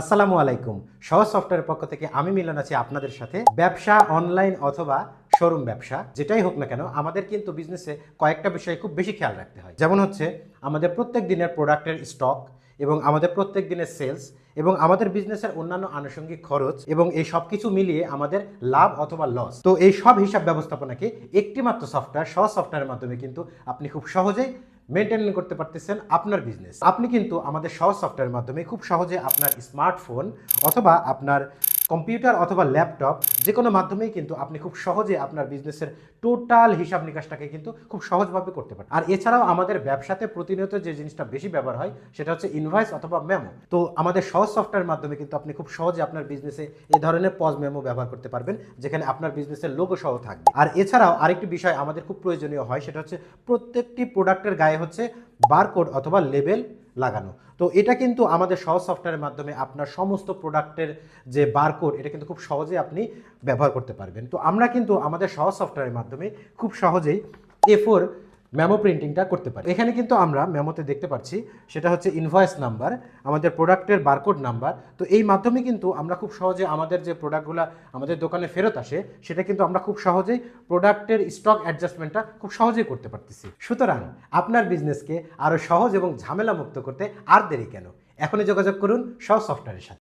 আসসালামু আলাইকুম। সহজ সফটওয়্যারের পক্ষ থেকে আমি মিলন আছি আপনাদের সাথে। ব্যবসা অনলাইন অথবা শোরুম ব্যবসা, যেটাই হোক না কেন, আমাদের কিন্তু বিজনেসে কয়েকটা বিষয়ে খুব বেশি খেয়াল রাখতে হয়। যেমন হচ্ছে, আমাদের প্রত্যেক দিনের প্রোডাক্টের স্টক এবং আমাদের প্রত্যেক দিনের সেলস এবং আমাদের বিজনেসের অন্যান্য আনুষঙ্গিক খরচ এবং এই সব কিছু মিলিয়ে আমাদের লাভ অথবা লস তো এই সব হিসাব ব্যবস্থাপনাকে একটিমাত্র সফটওয়্যার সহজ সফটওয়্যারের মাধ্যমে কিন্তু আপনি খুব সহজেই মেনটেন করতে পারতেছেন আপনার বিজনেস আপনি কিন্তু আমাদের সহজ সফটওয়্যারের মাধ্যমে খুব সহজে আপনার স্মার্টফোন অথবা আপনার কম্পিউটার অথবা ল্যাপটপ যে কোনো মাধ্যমেই কিন্তু আপনি খুব সহজে আপনার বিজনেসের টোটাল হিসাব নিকাশটাকে কিন্তু খুব সহজভাবে করতে পারেন। আর এছাড়াও আমাদের ব্যবসাতে প্রতিনিয়ত যে জিনিসটা বেশি ব্যবহার হয়, সেটা হচ্ছে ইনভয়েস অথবা মেমো তো আমাদের সহজ সফটওয়্যারের মাধ্যমে কিন্তু আপনি খুব সহজে আপনার বিজনেসে এই ধরনের পজ মেমো ব্যবহার করতে পারবেন, যেখানে আপনার বিজনেসের লোগো সহ থাকবে। আর এছাড়াও আরেকটি বিষয় আমাদের খুব প্রয়োজনীয় হয়, সেটা হচ্ছে প্রত্যেকটি প্রোডাক্টের গায়ে হচ্ছে বারকোড অথবা লেবেল লাগানো। তো এটা কিন্তু আমাদের সহজ সফটওয়্যারের মাধ্যমে আপনার সমস্ত প্রোডাক্টের যে বারকোড এটা কিন্তু খুব সহজে আপনি ব্যবহার করতে পারবেন। তো আমরা কিন্তু আমাদের সহজ সফটওয়্যারের মাধ্যমে খুব সহজেই এ ফোর মেমো প্রিন্টিংটা করতে পারি। এখানে কিন্তু আমরা মেমোতে দেখতে পাচ্ছি, সেটা হচ্ছে ইনভয়েস নাম্বার আমাদের প্রোডাক্টের বারকোড নাম্বার তো এই মাধ্যমে কিন্তু আমরা খুব সহজে আমাদের যে প্রোডাক্টগুলো আমাদের দোকানে ফেরত আসে, সেটা কিন্তু আমরা খুব সহজেই প্রোডাক্টের স্টক অ্যাডজাস্টমেন্টটা খুব সহজেই করতে পারতেছি। সুতরাং আপনার বিজনেসকে আরও সহজ এবং ঝামেলা মুক্ত করতে আর দেরি কেন? এখনই যোগাযোগ করুন সব সফটওয়্যারের সাথে।